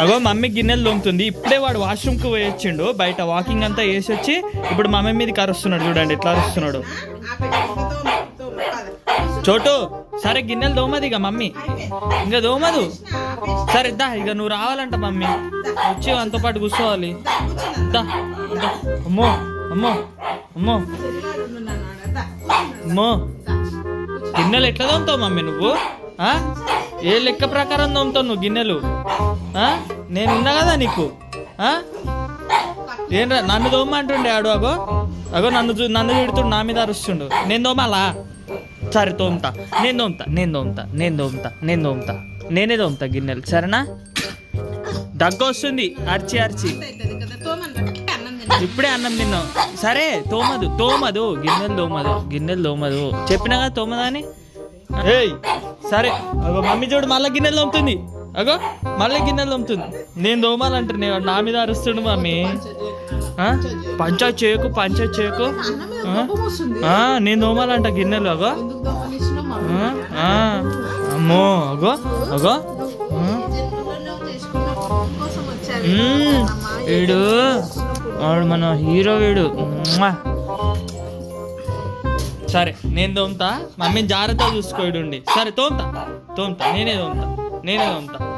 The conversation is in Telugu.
అగో మమ్మీ గిన్నెలు తోముతుంది. ఇప్పుడే వాడు వాష్రూమ్కి పోయి వచ్చిండు బయట వాకింగ్ అంతా వేసి వచ్చి ఇప్పుడు మమ్మీ మీద కరుస్తున్నాడు చూడండి ఎట్లా అరుస్తున్నాడు. చోటు సరే గిన్నెలు దోమది ఇక మమ్మీ. ఇంకా దోమదు సరే దా ఇక నువ్వు రావాలంట మమ్మీ. వచ్చి అంతో పాటు కూర్చోవాలి. దా అమ్మో అమ్మో అమ్మో. అమ్మో. గిన్నెలు ఎట్లా దోముతావు మమ్మీ నువ్వు? ఆ? ఏ లెక్క ప్రకారం తోముతావు నువ్వు గిన్నెలు? నేనున్నా నేను కదా నీకు. ఏంరా నన్ను తోమంటుండే ఆడు అగో. అగో నన్ను చూ నన్ను తిడుతుండు నా మీద అరుస్తుండు. నేను తోమాలా? సరే తోముతా. నేను తోముతా నేను తోముతా నేను తోముతా నేను తోముతా. నేనే తోముతా గిన్నెలు సరేనా? దగ్గు వస్తుంది. అరిచి అరిచి. ఇప్పుడే అన్నం తిన్నాం సరే తోమదు తోమదు. గిన్నెలు తోమదు గిన్నెలు తోమదు. చెప్పినా కదా తోమదా అని ఏయ్ సరే. అగో మమ్మీ చూడు మళ్ళీ గిన్నెలు తోముతుంది. అగో మళ్ళీ గిన్నెలు తోముతుంది. నేను నేను నా మీద అరుస్తుండు మమ్మీ? పంచాయత్ చేయకు పంచాయత్ చేయకు. నేను తోమాలంట గిన్నెలు అగో. అమ్మో అగో అగో. వీడు వాడు మన హీరో వీడు. సరే నేను తోముతా. మమ్మీని జాగ్రత్తగా చూసుకోడు సరే తోముతా. తోముతా. నేనే తోముతా. నేనే తోముతా.